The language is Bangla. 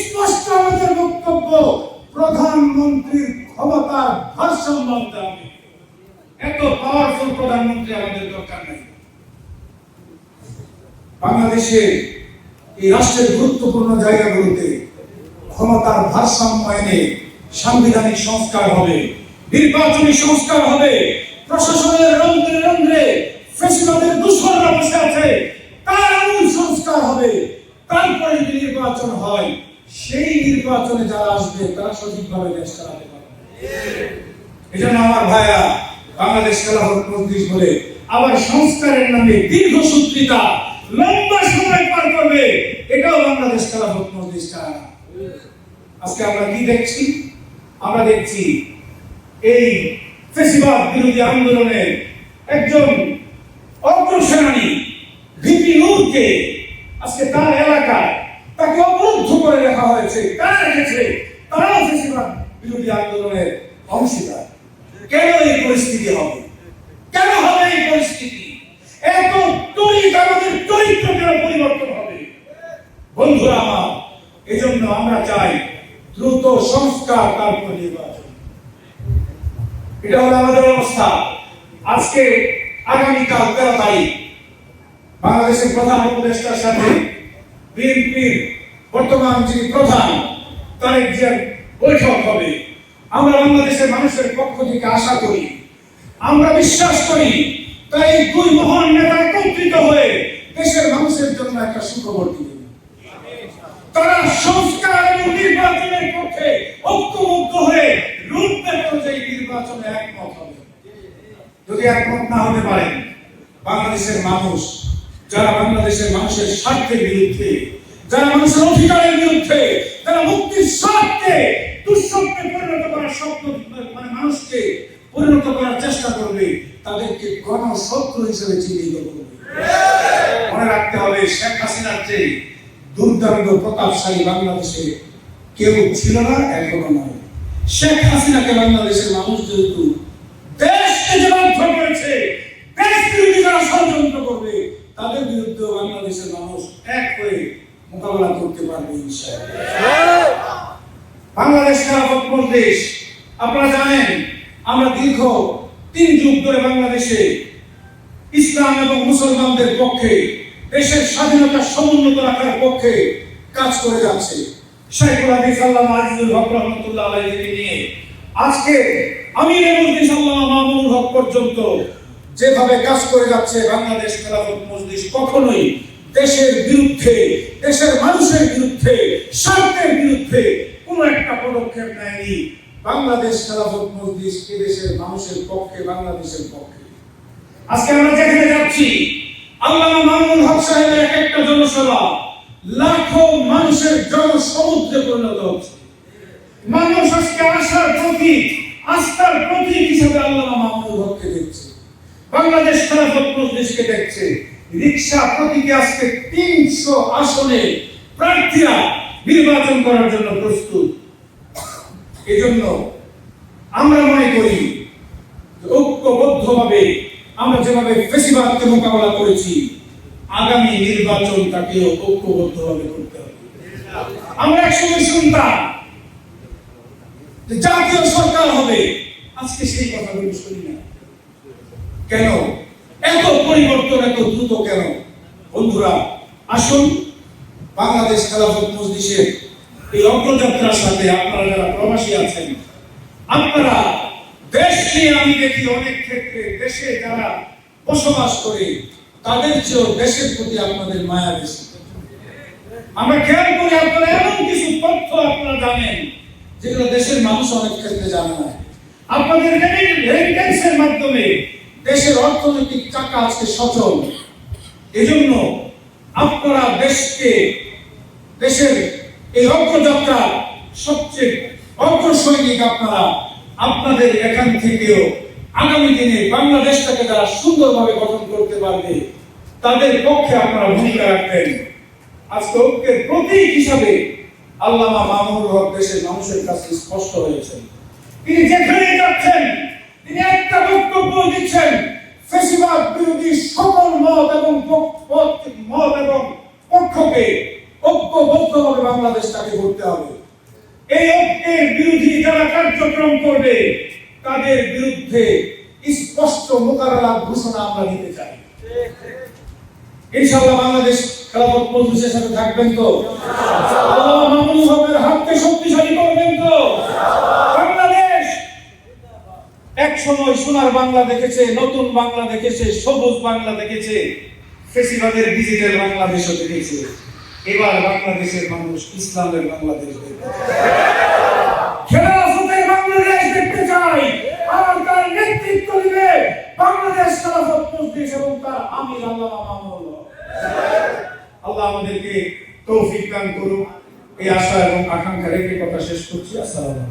স্পষ্ট আমাদের বক্তব্য, প্রধানমন্ত্রীর ক্ষমতার ভারসাম্য এত পাওয়ারফুল প্রধানমন্ত্রী আমাদের দরকার নেই। বাংলাদেশে এই রাষ্ট্রের গুরুত্বপূর্ণ জায়গাগুলোতে ক্ষমতার ভারসাম্য এনে সাংবিধানিক সংস্কার হবে, নির্বাচনী সংস্কার হবে প্রশাসনের রন্ধ্রে রন্ধ্রে ফেসিবাদের দুশ্মনরা বসে আছে তার আমূল সংস্কার হবে তারপরে যদি নির্বাচন হয় সেই নির্বাচনে যারা আসবে তারা সঠিকভাবে দেশ চালাতে পারবে। এই জন্য আমার ভাইয়া বাংলাদেশ খেলাফত মজলিস বলে আবার সংস্কারের নামে দীর্ঘসূত্রিতা লম্বা সময় পার করবে, এটাও বাংলাদেশ খেলাফত মজলিস চায় আজকে আমরা কি দেখছি? আমরা দেখছি এই ফেসিবাদ বিরোধী আন্দোলনের একজন অগ্রসেনানী ভিপি নূরকে আজকে তার এলাকায় তাকে অবরুদ্ধ করে রাখা হয়েছে কারা রেখেছে। তারাও ফেসিবাদ বিরোধী আন্দোলনের অংশীদার। কেন এই পরিস্থিতি হবে? কেন হবে এই পরিস্থিতি? এত তরিক আমাদের চরিত্র কেন পরিবর্তন হবে? বন্ধুরা আমার, এজন্য আমরা চাই দ্রুত সংস্কার তারপর নির্বাচন। এটা হলো আমাদের অবস্থা। আজকে আগামীকাল তেরো তারিখ, বাংলাদেশের প্রধান উপদেষ্টার সাথে বিএনপির বর্তমান যিনি প্রধান জিয়ার বৈঠক হবে। আমরা বাংলাদেশের মানুষের পক্ষ থেকে আশা করি, আমরা বিশ্বাস করি, তাই দুই মহান নেতা একত্রিত হয়ে দেশের মানুষের জন্য একটা সুখবর দিবেন তারা সংস্কার এবং নির্বাচনের পক্ষে ঐক্যবদ্ধ হয়ে রূপরেখ অনুযায়ী নির্বাচনে একমত হবে। যদি একমত না হতে পারেন বাংলাদেশের মানুষ, যারা বাংলাদেশের মানুষের স্বার্থের বিরুদ্ধে, যারা মানুষের অধিকারের বিরুদ্ধে যারা মুক্তির স্বার্থে দুঃস্বপ্নে পরিণত করার স্বপ্ন মানে মানুষকে পরিণত করার চেষ্টা করবে, তাদেরকে গণশত্রু হিসেবে চিহ্নিত করবে। মনে রাখতে হবে, শেখ হাসিনার চেয়ে দুর্দান্ত, প্রতাপশালী বাংলাদেশে কেউ ছিল না, এখনও নয় শেখ হাসিনাকে বাংলাদেশের মানুষ যেহেতু দেশকে যে বাধ্য করেছে, দেশ বিরোধী যারা ষড়যন্ত্র করবে, তাদের বিরুদ্ধে বাংলাদেশের মানুষ মোকাবেলা করতে পারবে বাংলাদেশ খেলাফত মজলিস আপনারা জানেন আমরা দীর্ঘ তিন যুগ ধরে বাংলাদেশে ইসলাম এবং মুসলমানদের পক্ষে দেশের স্বাধীনতা সমুন্নত রাখার পক্ষে কাজ করে যাচ্ছে। শাইখুল হাদিস আল্লামা আজিজুল হক রহমতুল্লাহ আলাইহিকে নিয়ে আজকে আমির মুজলিস আল্লামা মামুনুল হক পর্যন্ত যেভাবে কাজ করে যাচ্ছে বাংলাদেশ খেলাফত মজলিস কখনোই দেশের বিরুদ্ধে, দেশের মানুষের বিরুদ্ধে স্বার্থের বিরুদ্ধে কোনো একটা পদক্ষেপ নেয়নি। বাংলাদেশ খেলাফত মজলিস এদেশের মানুষের পক্ষে, বাংলাদেশের পক্ষে। আজকে আমরা যেখানে যাচ্ছি মামুনুল হক সাহেবের এক একটা জনসভা, লাখো মানুষের পরিণত হচ্ছে। মানুষ আজকে আশার প্রতীক, আস্থার প্রতীক হিসেবে আল্লামা মামুনুল হককে দেখছে। বাংলাদেশ খেলাফত মজলিসকে দেখছে। রিক্সা প্রতীকে আজকে তিনশো আসনে প্রার্থীরা নির্বাচন করার জন্য প্রস্তুত। এজন্য আমরা মনে করি ঐক্যবদ্ধভাবে আমরা যেভাবে ফেসিবাদকে মোকাবেলা করেছি, আগামী নির্বাচন নির্বাচনটাকেও ঐক্যবদ্ধভাবে করতে হবে। আমরা একসঙ্গে শুনতাম জাতীয় সরকার হবে। আজকে সেই কথাগুলো শুনি না। কেন? এত পরিবর্তন, এত দ্রুত কেন? বন্ধুরা, আসুন বাংলাদেশ খেলাফত মজলিসের এই অগ্রযাত্রার সাথে আপনারা যারা প্রবাসী আছেন, আপনারা দেশ নিয়ে আমি দেখি অনেক ক্ষেত্রে দেশে যারা বসবাস করে, তাদের চেয়েও দেশের প্রতি আপনাদের মায়া বেশি। আমরা খেয়াল করি আপনারা এমন কিছু তথ্য আপনারা জানেন, যেগুলো দেশের মানুষ অনেক ক্ষেত্রে জানে না। আপনাদের মাধ্যমে দেশের অর্থনৈতিক চাকা আজকে সচল। এজন্য আপনারা দেশকে, দেশের এই অগ্রযাত্রা সবচেয়ে অগ্রসৈনিক আপনারা আপনাদের এখান থেকেও আগামী দিনে বাংলাদেশটাকে যারা সুন্দরভাবে গঠন করতে পারবে, তাদের পক্ষে আপনারা ভূমিকা রাখবেন। আজকে ঐক্যের প্রতীক হিসাবে আল্লামা মামুনুল হক দেশের মানুষের কাছে স্পষ্ট হয়েছেন। তিনি যেখানে যাচ্ছেন, তিনি একটা বক্তব্য দিচ্ছেন। ফেসিবাদ বিরোধী সকল মত এবং মত এবং পক্ষকে ঐক্যবদ্ধভাবে বাংলাদেশটাকে করতে হবে। এই ঐক্যের বিরোধী যারা কার্যক্রম করবে, তাদের বিরুদ্ধে স্পষ্ট মোকাবেলা ঘোষণা আমরা নিতে চাই। ইনশাআল্লাহ বাংলাদেশ খেলাফত মজলিসের সাথে থাকবেন তো? আল্লাহ মামুনুল হকের হাতকে শক্তিশালী করবেন তো বাংলাদেশ এক সময় সোনার বাংলা দেখেছে, নতুন বাংলা দেখেছে, সবুজ বাংলা দেখেছে। ফেসিবাদের ডিজিটাল বাংলাদেশও দেখেছে। এবার বাংলাদেশের মানুষ ইসলামের বাংলাদেশ এবং আল্লাহ আমাদেরকে তৌফিক দান করুক। এই আশা এবং আকাঙ্ক্ষা রেখে কথা শেষ করছি। আসসালামু